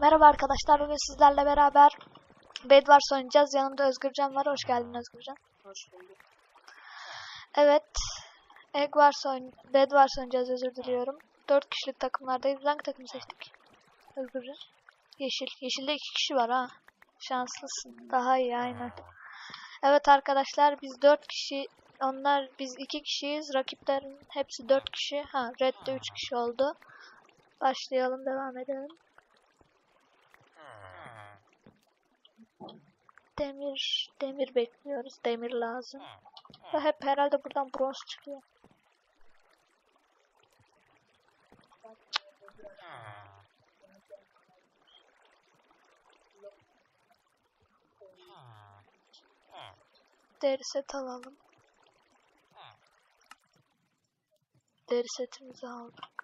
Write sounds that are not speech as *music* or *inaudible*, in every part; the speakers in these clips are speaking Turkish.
Merhaba arkadaşlar. Bugün sizlerle beraber Bedwars oynayacağız. Yanımda Özgürcan var. Hoş geldin Özgürcan. Hoş bulduk. Evet. Egg Wars oyn Bedwars oynayacağız özür diliyorum. 4 kişilik takımlardayız. Hangi takımı seçtik? Özgürcan. Yeşil. Yeşilde 2 kişi var ha. Şanslısın. Daha iyi aynen. Evet arkadaşlar biz 4 kişi onlar biz 2 kişiyiz. Rakiplerin hepsi 4 kişi. Ha Red'de 3 kişi oldu. Başlayalım devam edelim. Demir, demir bekliyoruz. Demir lazım. Ve hep herhalde buradan bronz çıkıyor. Deri set alalım. Deri setimizi aldık.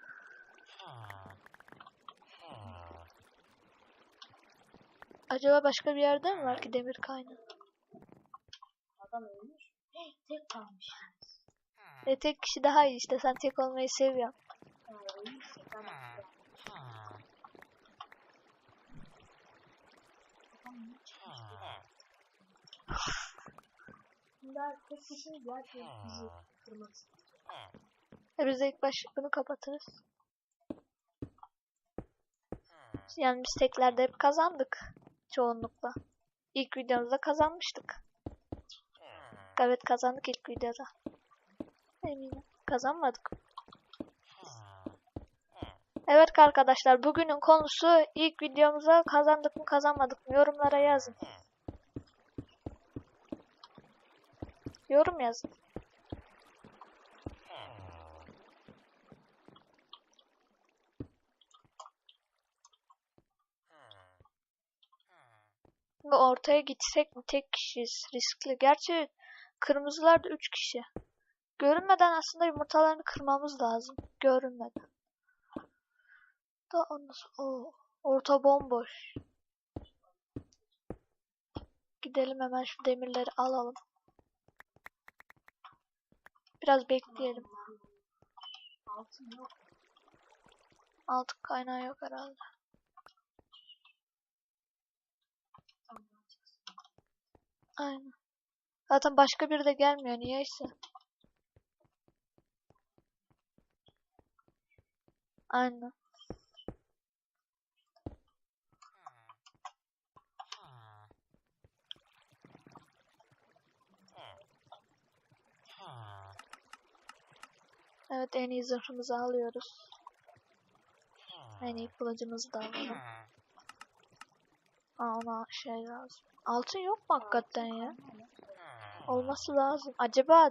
Acaba başka bir yerde mi var ki demir kaynağı? Adam ölmüş. Hey, tek kalmış. E tek kişi daha iyi işte. Sen tek olmayı seviyorsun. Biz de ilk baş bunu kapatırız. Yani biz teklerde hep kazandık. Çoğunlukla. İlk videomuzda kazanmıştık. Evet kazandık ilk videoda. Eminim. Kazanmadık. Evet arkadaşlar bugünün konusu ilk videomuza kazandık mı kazanmadık mı yorumlara yazın. Yorum yazın. Ortaya gitsek mi tek kişiyiz riskli. Gerçi kırmızılar da 3 kişi. Görünmeden aslında yumurtalarını kırmamız lazım. Görünmeden. Da ondan Oo, orta bomboş. Gidelim hemen şu demirleri alalım. Biraz bekleyelim. Altın kaynağı yok herhalde. Tamam. çıksın. Aynen. Zaten başka biri de gelmiyor niyeyse. Aynen. Evet en iyi zırhımızı alıyoruz. En iyi kılıcımızı da alalım. Aa ona şey lazım. Altın yok mu hakikaten ya? Olması lazım. Acaba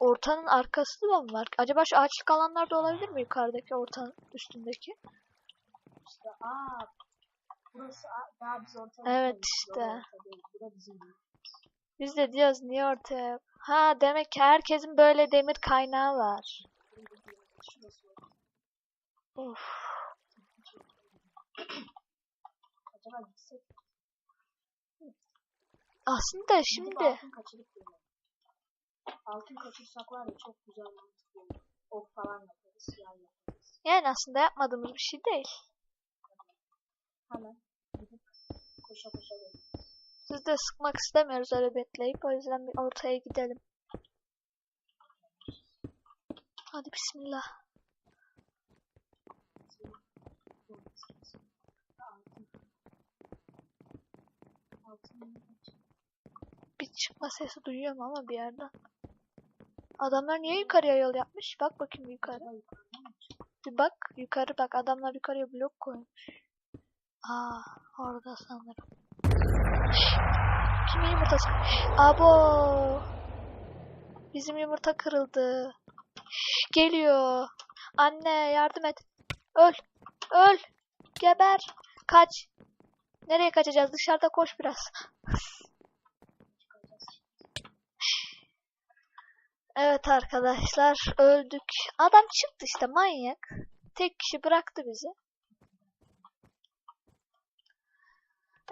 ortanın arkası da mı var? Acaba şu ağaçlık alanlarda olabilir mi yukarıdaki ortanın üstündeki? İşte aa. Burası daha biz ortada. Evet işte. Biz de diyoruz niye ortaya? Ha demek ki herkesin böyle demir kaynağı var. Of. Acaba gitsek Aslında şimdi altın kaçırıp. Altın kaçırsak var ya çok güzel mantıklı olur. Ok falan yaparız, yay yaparız. yani aslında yapmadığımız bir şey değil. Hemen gidip koşa koşa gelelim. Siz de sıkmak istemiyoruz öyle bekleyip o yüzden bir ortaya gidelim. Hadi bismillah. Altın. Altın. Çıkma sesi duyuyorum ama bir yerden. Adamlar niye yukarıya yol yapmış? Bak bakayım yukarı. Bir bak yukarı bak adamlar yukarıya blok koymuş. Aa orada sanırım. Kimin yumurtası? Abo. Bizim yumurta kırıldı. Geliyor. Anne yardım et. Öl. Öl. Geber. Kaç. Nereye kaçacağız? Dışarıda koş biraz. *laughs* Evet arkadaşlar öldük. Adam çıktı işte manyak. Tek kişi bıraktı bizi.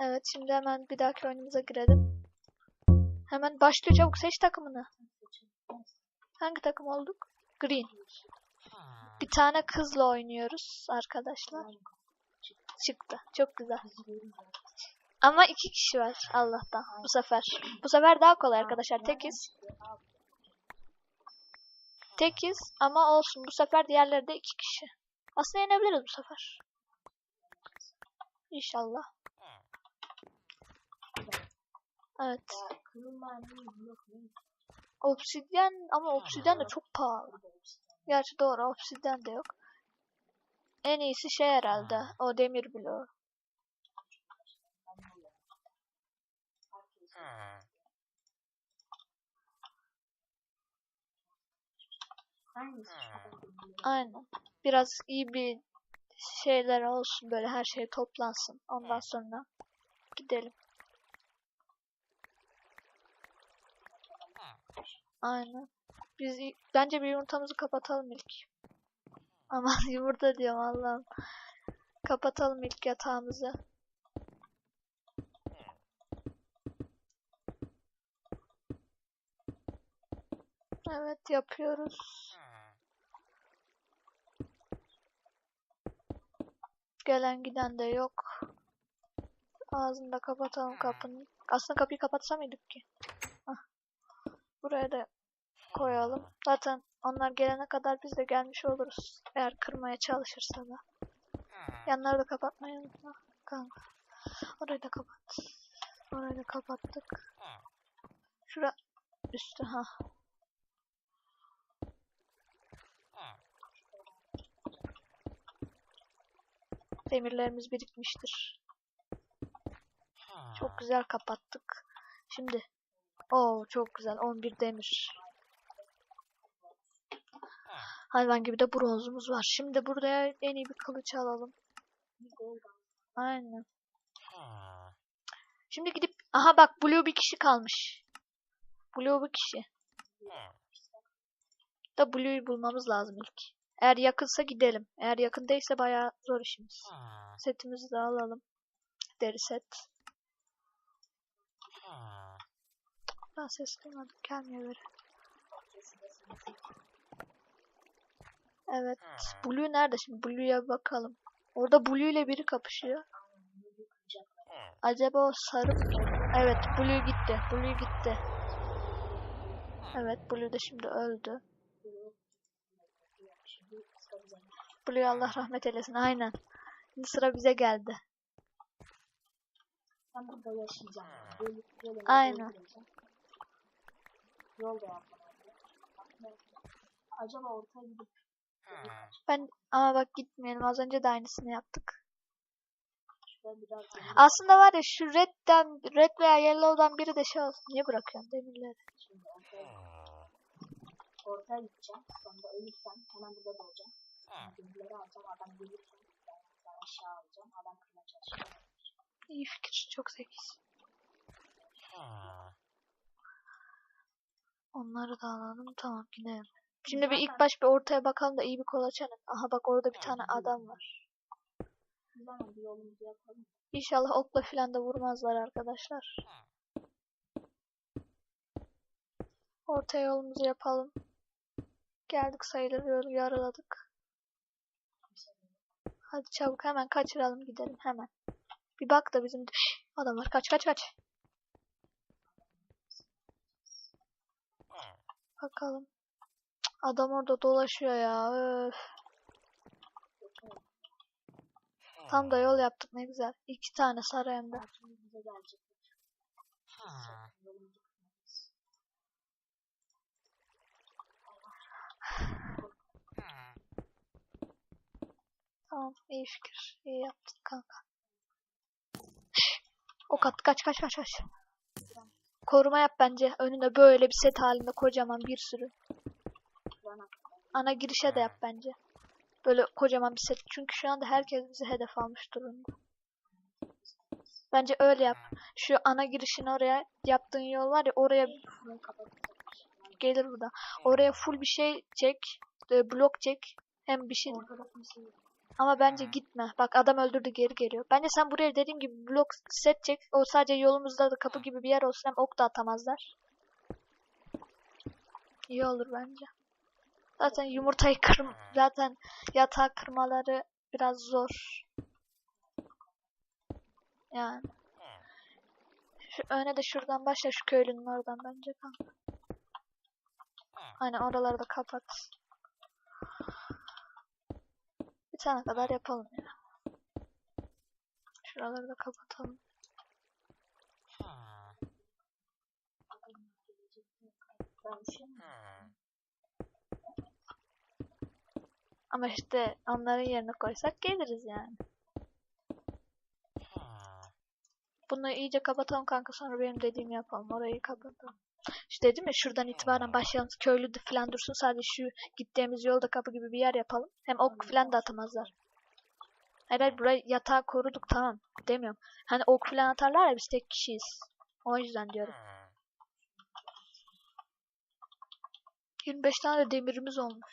Evet şimdi hemen bir dahaki oyunumuza girelim. Hemen başlıyor çabuk seç takımını. Hangi takım olduk? Green. Bir tane kızla oynuyoruz arkadaşlar. çıktı. Çok güzel. Ama iki kişi var Allah'tan bu sefer. Bu sefer daha kolay arkadaşlar. Tekiz. Tekiz ama olsun. Bu sefer diğerleri de iki kişi. Aslında yenebiliriz bu sefer. İnşallah. Evet. Obsidyen ama obsidyen de çok pahalı. Gerçi doğru obsidyen de yok. En iyisi şey herhalde. O demir bloğu. Ben ne oluyor? Herkes. Hangisi şu kadar bilmiyorum. Aynen. Biraz iyi bir şeyler olsun böyle her şey toplansın. Ondan sonra gidelim. Aynen. Biz bence bir yumurtamızı kapatalım ilk. Aman *laughs* yumurta diyorum Allah'ım. Kapatalım ilk yatağımızı. Evet yapıyoruz. Gelen giden de yok. Ağzını da kapatalım kapının. Aslında kapıyı kapatsa mıydık ki? Hah. Buraya da koyalım. Zaten onlar gelene kadar biz de gelmiş oluruz. Eğer kırmaya çalışırsa da. Yanları da kapatmayı unutma kanka. Orayı da kapat. Orayı da kapattık. Şura üstü ha. Demirlerimiz birikmiştir. Çok güzel kapattık. Şimdi. Oo çok güzel. 11 demir. Hayvan gibi de bronzumuz var. Şimdi buraya en iyi bir kılıç alalım. Aynen. Şimdi gidip aha bak blue bir kişi kalmış. Blue bir kişi. Da blue'yu bulmamız lazım ilk. Eğer yakınsa gidelim. Eğer yakın değilse bayağı zor işimiz. Setimizi de alalım. Deri set. Ben ses duymadım. Gelmiyor böyle. Evet. Blue nerede şimdi? Blue'ya bakalım. Orada Blue ile biri kapışıyor. Acaba o sarı mı? Evet, Blue gitti. Blue gitti. Evet, Blue de şimdi öldü. Şimdi sıra Blue Allah rahmet eylesin. Aynen. Şimdi sıra bize geldi. Ben burada yaşayacağım. Böyle, böyle Aynen. Yol da Acaba ortaya gidip Ben ama bak gitmeyelim. Az önce de aynısını yaptık. Aslında var ya şu redden, red veya yellow'dan biri de şey olsun. Niye bırakıyorsun demirleri? Şimdi ortaya, ortaya gideceğim. Sonra ölürsem hemen burada doğacağım. Demirleri alacağım. Adam gelirken ben aşağı alacağım. Adam kırmaya çalışacak. İyi fikir. Çok zekisin. Onları da alalım. Tamam gidelim. Şimdi bir ilk baş bir ortaya bakalım da iyi bir kol açalım. Aha bak orada bir tane adam var. Biz hemen bir yolumuzu yapalım. İnşallah okla filan da vurmazlar arkadaşlar. Orta yolumuzu yapalım. Geldik sayılır yolu yarıladık. Hadi çabuk hemen kaçıralım gidelim hemen. Bir bak da bizim Şşş, *gasps* adam var kaç kaç kaç. Bakalım. Adam orada dolaşıyor ya. Öf. Tam da yol yaptık ne güzel. İki tane sarı hem de. Belki bize gelecek. Yolumuzu kırmalıyız. Tamam iyi fikir. İyi yaptık kanka. Ok attı kaç kaç kaç kaç. Koruma yap bence. Önüne böyle bir set halinde kocaman bir sürü. Ana girişe de yap bence. Böyle kocaman bir set. Çünkü şu anda herkes bizi hedef almış durumda. Bence öyle yap. Şu ana girişin oraya yaptığın yol var ya oraya gelir burada. Oraya full bir şey çek. e, Blok çek. Hem bir şey. Ama bence gitme. Bak adam öldürdü geri geliyor. Bence sen buraya dediğim gibi blok set çek. O sadece yolumuzda da kapı gibi bir yer olsun. Hem ok da atamazlar. İyi olur bence. Zaten yumurtayı kırm zaten yatağı kırmaları biraz zor. Yani. Şu öne de şuradan başla şu köylünün oradan bence kanka. Aynen oraları da kapat. Bir tane kadar yapalım ya. Şuraları da kapatalım. Ama işte onların yerine koysak geliriz yani. Bunu iyice kapatalım kanka sonra benim dediğimi yapalım. Orayı kapatalım. İşte dedim ya şuradan itibaren başlayalım. Köylü de falan dursun. Sadece şu gittiğimiz yolda kapı gibi bir yer yapalım. Hem ok falan da atamazlar. Hayır hayır burayı yatağı koruduk tamam. Demiyorum. Hani ok falan atarlar ya biz tek kişiyiz. O yüzden diyorum. 25 tane de demirimiz olmuş.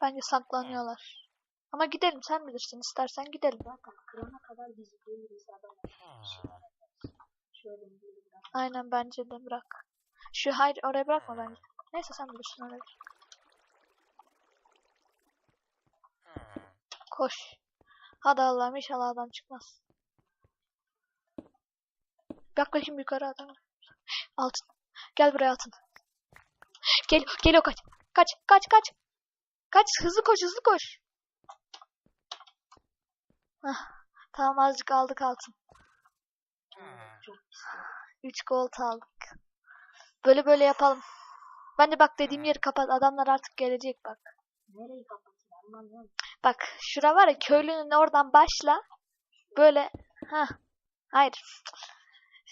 Bence saklanıyorlar. Ama gidelim sen bilirsin. İstersen gidelim. Zaten kırana kadar bizi görürüz adam. Şöyle bir biraz. Aynen bence de bırak. Şu hayır oraya bırakma bence. Neyse sen bilirsin orayı. Koş. Hadi Allah'ım inşallah adam çıkmaz. Bak bakayım yukarı adam. Altın. Gel buraya altın. Gel, geliyor kaç. Kaç, kaç, kaç. Kaç, hızlı koş, hızlı koş. Hah, tamam azıcık aldık altın. Çok pis. 3 gold aldık. Böyle böyle yapalım. Ben de bak dediğim yeri kapat. Adamlar artık gelecek bak. Nereyi kapatayım. Bak şura var ya köylünün oradan başla. Böyle ha hayır.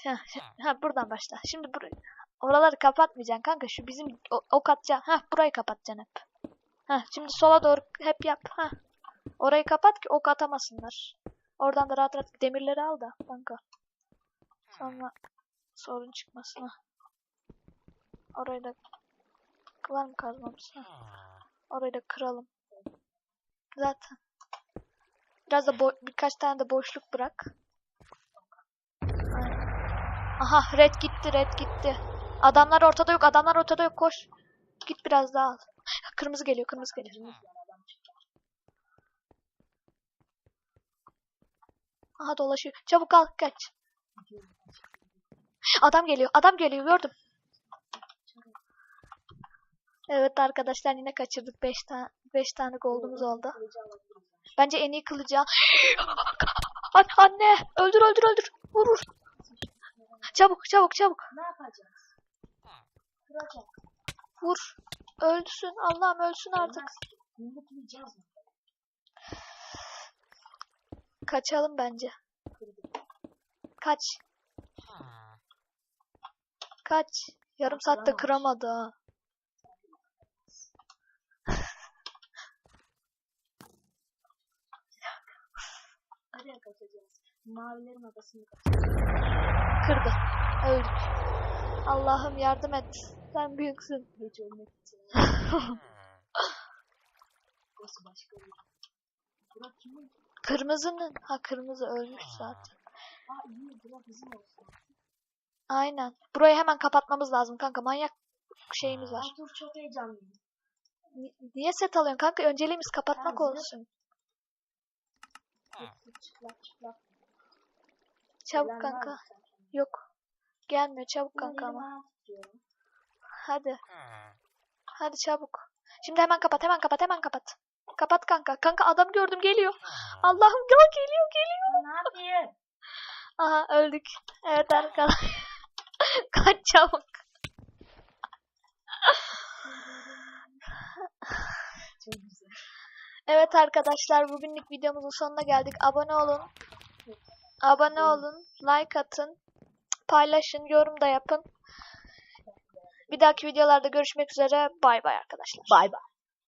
Ha, ha buradan başla. Şimdi burayı oraları kapatmayacaksın kanka. Şu bizim o- ok atacaksın. Ha burayı kapatacaksın hep. Ha şimdi sola doğru hep yap. Ha. Orayı kapat ki ok atamasınlar. Oradan da rahat rahat demirleri al da kanka. Sonra sorun çıkmasın ha. Orayı da var mı kazmamız? Ha. Orayı da kıralım. Zaten. Biraz da birkaç tane de boşluk bırak. Aha red gitti red gitti. Adamlar ortada yok adamlar ortada yok koş. Git biraz daha al. Kırmızı geliyor kırmızı geliyor. Bizim var adam çıktı. Aha dolaşıyor. Çabuk al kaç. Adam geliyor adam geliyor gördüm. Evet arkadaşlar yine kaçırdık 5 tane 5 tane goldumuz oldu. Bence en iyi kılıcı. *gasps* An- Anne öldür öldür öldür. Vur vur. Çabuk çabuk çabuk. Ne yapacağız? Vur. Öldürsün. Allah'ım ölsün artık. Yumruklayacağız mı? Kaçalım bence. Kaç. Kaç. Yarım saatte kıramadı ha. Nereye kaçacağız? Mavilerin adasını kaçacağız. Kırdı. Öldük. Allah'ım yardım et. Sen büyüksün. Hiç ölmek için. *laughs* Burası başka bir. Burak kimin? Kırmızının. Ha kırmızı ölmüş zaten. Aa iyi Burak bizim olsun. Aynen. Burayı hemen kapatmamız lazım kanka. Manyak şeyimiz var. Dur çok heyecanlıyım. Ni- Niye set alıyorsun kanka? Önceliğimiz kapatmak zırh. olsun. Dur, Çıplak çıplak. Çabuk kanka. Yok. Gelmiyor çabuk kanka ama. Hadi. Hadi çabuk. Şimdi hemen kapat hemen kapat hemen kapat. Kapat kanka. Kanka adam gördüm geliyor. Allah'ım gel geliyor geliyor. Ne yapayım? Aha öldük. Evet arkadaşlar. *laughs* Kaç çabuk. Çok güzel. Evet arkadaşlar bugünlük videomuzun sonuna geldik. Abone olun. Abone olun. Like atın. Paylaşın. Yorum da yapın. Bir dahaki videolarda görüşmek üzere. Bay bay arkadaşlar. Bay bay.